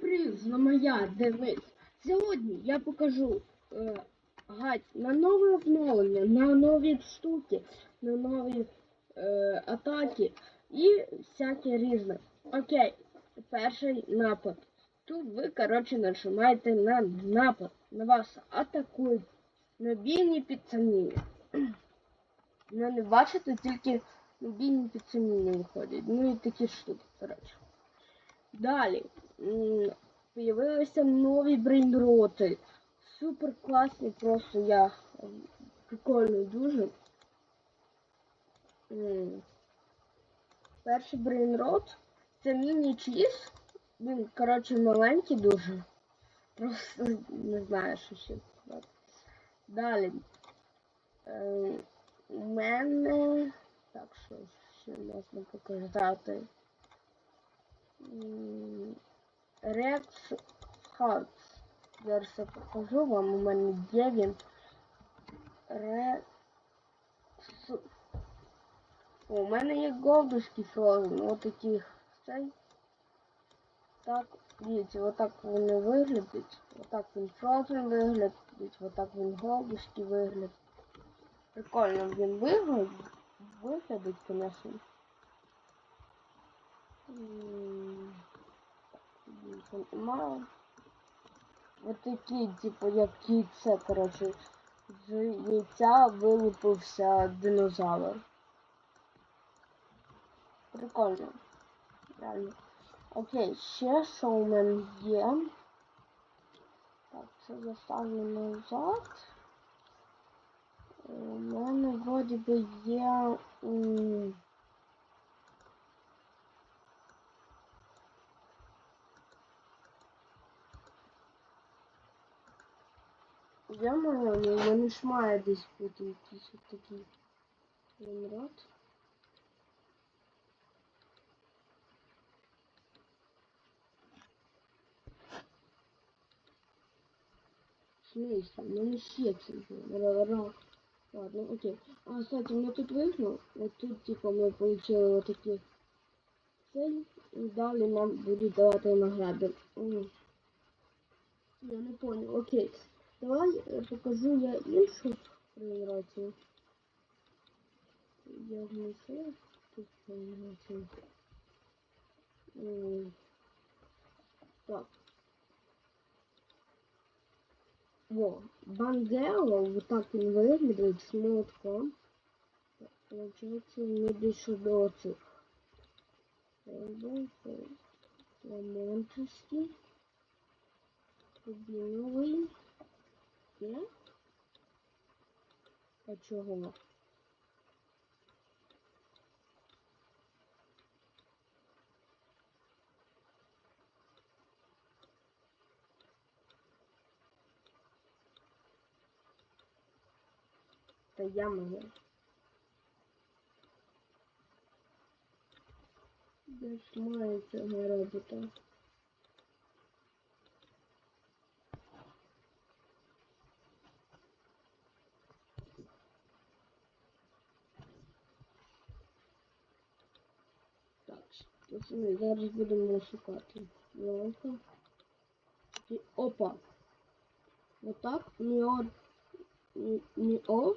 привіт, знову я, Денис. Сьогодні я покажу е, гайд на нове обновлення, на нові штуки, на нові е, атаки і всяке різне. Окей, перший напад. Тут ви, коротше, нажимаєте на напад. На вас атакують. Набійні підсаміння. Ну, не бачите, тільки набійні підсаміння виходять. Ну і такі штуки, коротше. Далі. Появилися нові брейнроти. Супер класні, просто я м, прикольний дуже. Перший брейнрот це міні-чіз. Він, коротше, маленький дуже. Просто не знаю, що ще сказати. Далі. Е, У мене. Так, що ще можна показати. Rex Hearts. Зараз я покажу вам. У мене є він. О, у мене є голдушки Frozen. Ось таких цей. Так, дивіться, отак вони виглядають. Отак він Frozen виглядить, отак він голдушки виглядить. Прикольно він виглядить. Виглядить, звісно. М, так, більше Мало. Ось такі, типу, як яйце, коротше. З яйця вилупився динозавр. Прикольно. Реально. Окей, ще що у мене є. Так, це заставлю назад. У мене вроді би є. Я маю, ну, в мене ж має десь бути якийсь от такий номерат. В смысле? У мене ще це було. Ладно, окей. А, кстати, ми тут вигнав. Вот тут, типа, ми получили вот такі цель. І далі нам будуть давати награди. М. Я не понял. Окей. Давай е, покажу я іншу генерацію. Я внесу тут генерацію. М, Так. Во, Бангело, вот так він виглядає з молотком. Так, Получається, не більше до оцих. Ламонтовський. Рубіновий. Є? А чого? Та я можу. Десь має цього робота. Так, зараз будемо шукати. Велика. І опа. Отак. Не о. Не, не о.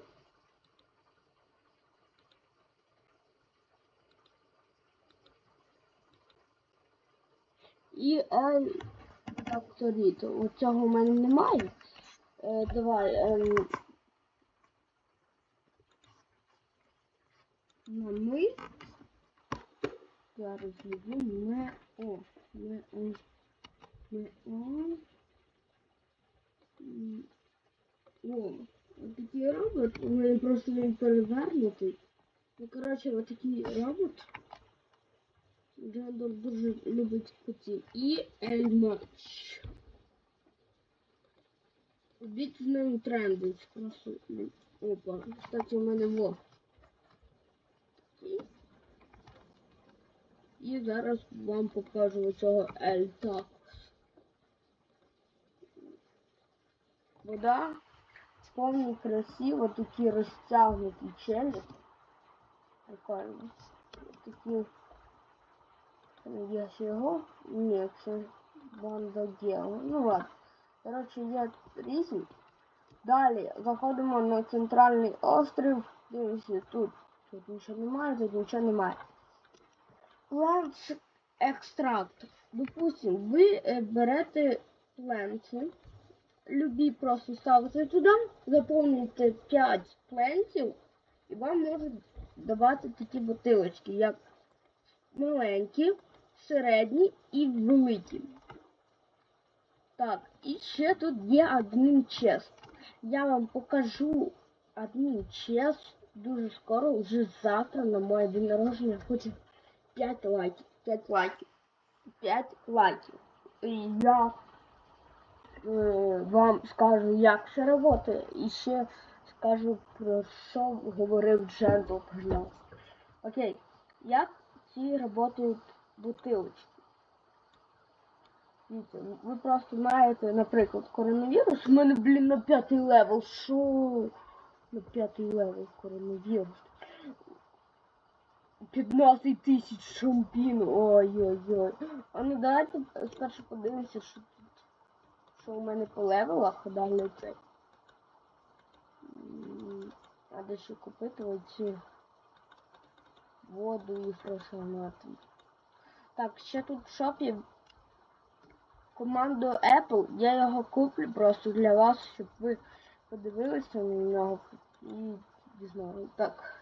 І Ель Факторіто. От цього в мене немає. Е, давай. Ем... На ми. Зараз йду не о. Не о. Не о. М, О. Ось такий робот. У мене просто він перевернутий. Ну, коротше, ось такий робот. Джандор дуже любить котів. І Ельмач. Бік з ним трендить. Просто. блін, Опа. Кстати, у мене во. І, зараз вам покажу цього Ельтакс. Вода сповні красиво, такі розтягнуті челюсть. Прикольно. Такі Надіюсь його. Ні, це Бандоділ. Ну ладно. Коротше, є різні. Далі заходимо на центральний острів. Дивіться, тут. Тут нічого немає, тут нічого немає. Plant екстракт. Допустим, ви е, берете пленці, любі просто ставите туди, заповнюєте 5 пленців, і вам можуть давати такі бутилочки, як маленькі, середні і великі. Так, і ще тут є адмін чест. Я вам покажу адмін чест дуже скоро, вже завтра на моє день народження. Хочу 5 лайків. 5 лайків. 5 лайків. І я е, вам скажу, як це працює, і ще скажу про що говорив Джендл Перлес. Окей, як ці працюють бутилочки? Ви просто маєте, наприклад, коронавірус. У мене, блін, на п'ятий левел. Що? На п'ятий левел коронавірус. 15 тисяч шампін. Ой-ой-ой. А ну давайте спершу подивимося, що тут. Що у мене по левелах далі цей. М, А де ще купити оці воду і фрешонати. Так, ще тут в шопі команду Apple. Я його куплю просто для вас, щоб ви подивилися на нього і дізнали. Так.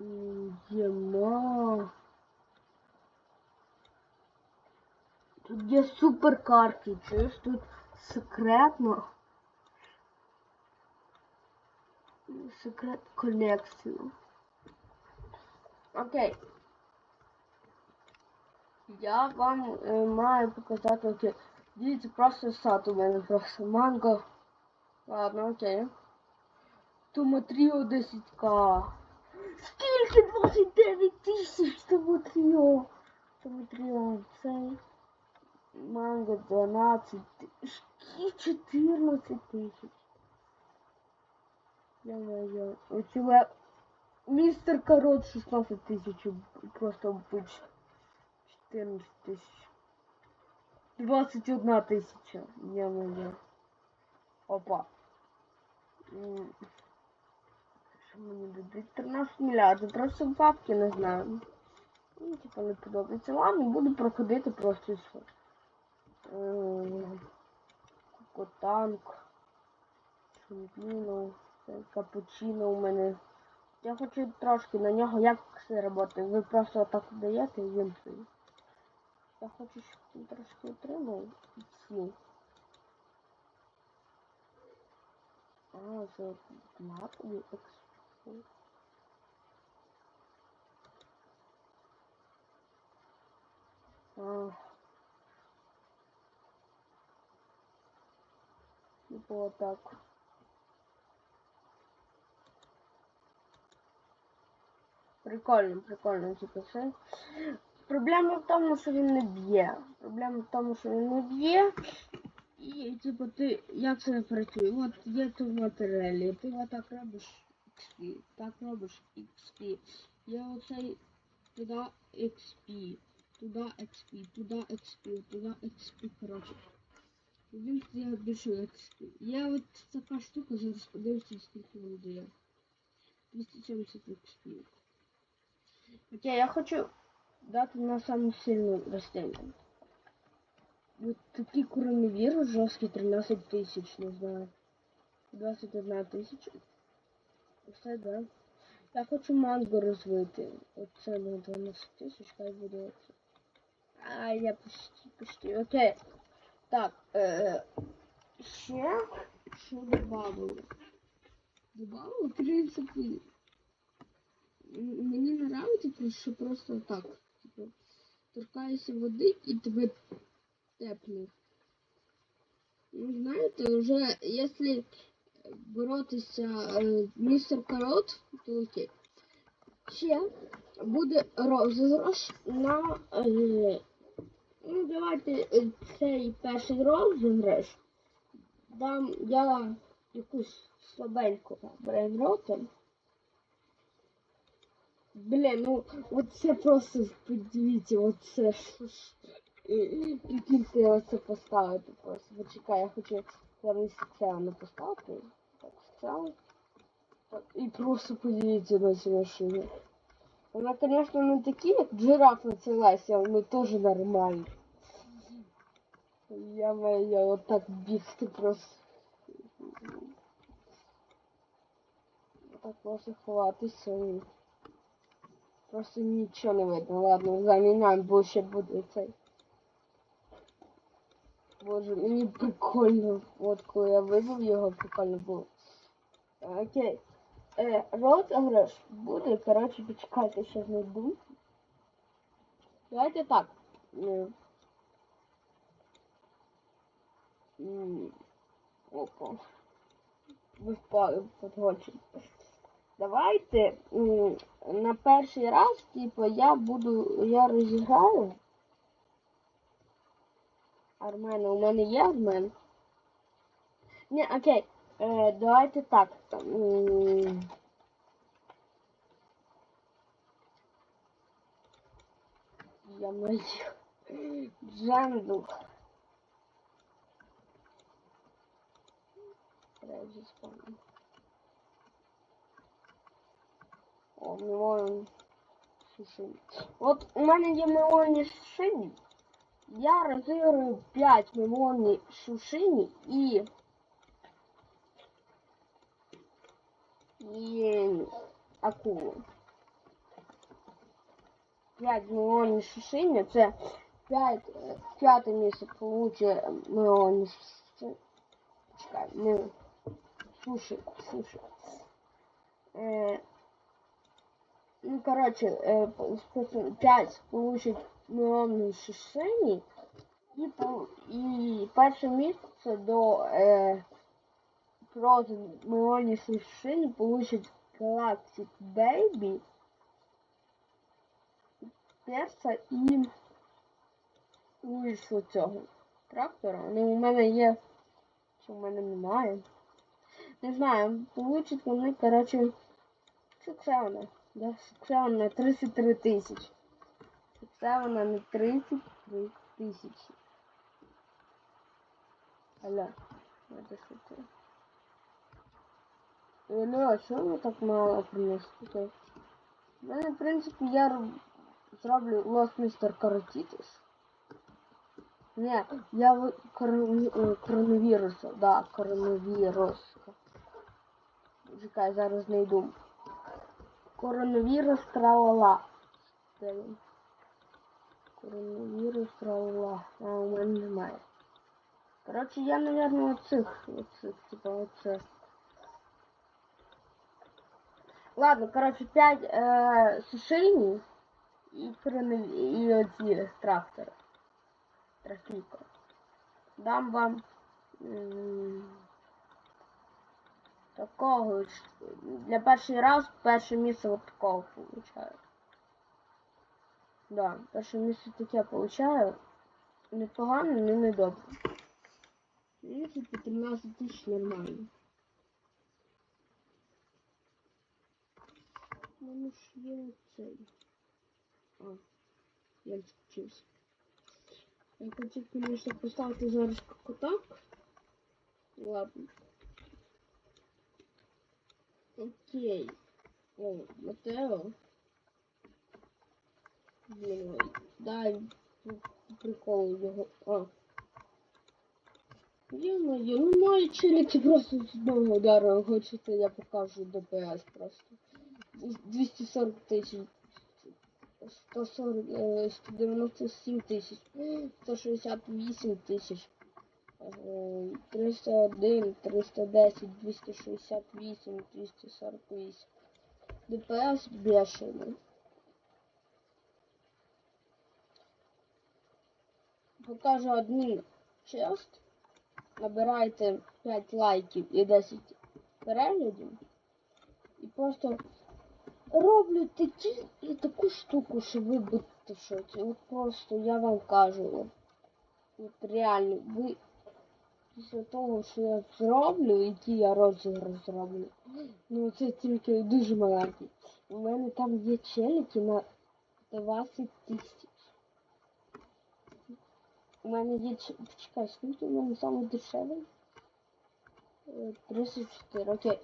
М, Тут є суперкарти, чуєш, тут секретно. Секрет колекцію. Окей. Я вам е, маю показати окей. Дивіться, просто сад у мене просто манго. Ладно, окей. Томатріо 10к. Скільки 29 тисяч Томатріо? Томатріо цей. Манго 12 тисяч. 14 тисяч. Я моя. Оці ле... Містер Корот 16 тисяч. Просто обич. 14 тисяч. 21 тисяча. Я моя. Опа. Мені дадуть? 13 мільярдів. Просто бабки не знаю. Ну, типа не подобається. Ладно, буду проходити просто і все. Ем, Котанк. Шампіно. Капучино у мене. Я хочу трошки на нього, як це працює. Ви просто отак даєте і він стоїть. Я хочу, щоб він трошки отримав і ці. А, це матові експо. А. Типу отак. Прикольно, прикольно, типу все. Проблема в тому, що він не б'є. Проблема в тому, що він не б'є. І типу ти як це працює? От є тут матеріалі, ти отак робиш XP, так робиш XP. Є оцей туди XP, туди XP, туди XP, туди XP, коротше. І Він дає більше XP. Є от така штука, зараз подивимося, скільки він дає. 270 XP. Окей, я хочу дати на саму сильну рослину. Вот такий коронавірус жорсткий 13 тисяч, не знаю. 21 тисяча. Все, да. Я хочу манго розвити. Оце на 12 тисяч, хай буде. А, я почти, почти. Окей. Так, е, ще що добавили? Добавили, в принципі. Мені нравиться, що просто так. Типу, торкаєшся води і тебе тепне. Ну, знаєте, вже якщо боротися е, містер Корот, то окей. Ще буде розіграш на. Е, ну, давайте е, цей перший розіграш. Дам я якусь слабеньку брейнроту. Блін, ну от це просто подивіться, оце Прикиньте оце поставити просто. Почекай, я хочу зараз соціально поставити. Так. Так, І просто подивіться на цю машину. Вона, звісно, не такі, як жираф Леся, але теж нормально. Я моя вот отак бігти просто. Так можна ховатися. і Просто нічого не видно. Ладно, заміняємо, бо ще буде цей. Боже, мені прикольно. От коли я вибив його, прикольно було. Окей. Е, розіграш буде, коротше, почекайте, ще знайду. Давайте так. Опа. Ви впали під. Давайте на перший раз, типу, я буду, я розіграю. Армен, у мене є Армен? Ні, окей. Е, давайте так. М, Я маю. Джендл. Подожди, вспомню. О, мелон сушин. От у мене є мелонні сушині. Я розіграю 5 мелонні сушині і... І акулу. 5 мелонні сушині. Це 5, п'яте місце получить мелонні сушині. Чекай, ми... Суши, суши. Е, Ну, короче, э, 5 получить мільйонної шишені і, по- і перше місце до е, проти мільйонної шишені получить Galactic Baby, перса і вийшло цього трактора. Ну, у мене є, що в мене немає. Не знаю, получить вони, короче, що? Да, це вона 33 тисячі. Вона не 33 тисячі. Алло, надо що-то. Ну, а що воно так мало приносить? У мене, в принципі, я роб- зроблю Lost Mr. Каротітис. Не, я в корон... е, коронавіруса, да, коронавірус. Чекай, зараз знайду. Коронавірус тралала. Де він? Коронавірус тралала. А у мене немає. Коротше, я, наверное, оцих, оцих, типа оце. Ладно, коротше, 5 е, сушейні і коронаві... і оці трактори. Трахіко. Дам вам такого. Для перший раз перше місце от такого получаю. Да, перше місце таке получаю. Непогано, але не добре. В принципі, 13 тисяч нормально. У мене ж є цей. А, я відключився. Я хотів, конечно, поставити зараз так. Ладно. Окей. О, Матео. Блін, дай по приколу його. А. Ё-моё, ну мої челіки просто з одного удару хочете, я покажу ДПС просто. 240 тисяч. 140, е, 197 тисяч, 168 тисяч, е, 301, 310, 268, 248. ДПС бешений. Покажу одну чест. Набирайте 5 лайків і 10 переглядів. І просто роблю такі і таку штуку, що ви будете шоці. От просто я вам кажу. От, реально, ви після того, що я зроблю, який я розіграш зроблю. Ну це тільки дуже маленький. У мене там є челіки на 20 тисяч. У мене є Почекай, скільки у мене саме дешевий? Е, 34, окей.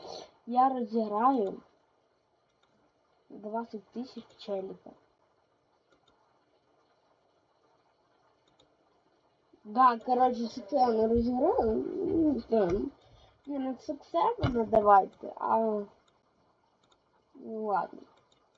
Я розіграю 20 тисяч челіка. Да, короче, соціально розіграю. Ну, Не знаю. Не, не сексуально давайте, а... Ну ладно.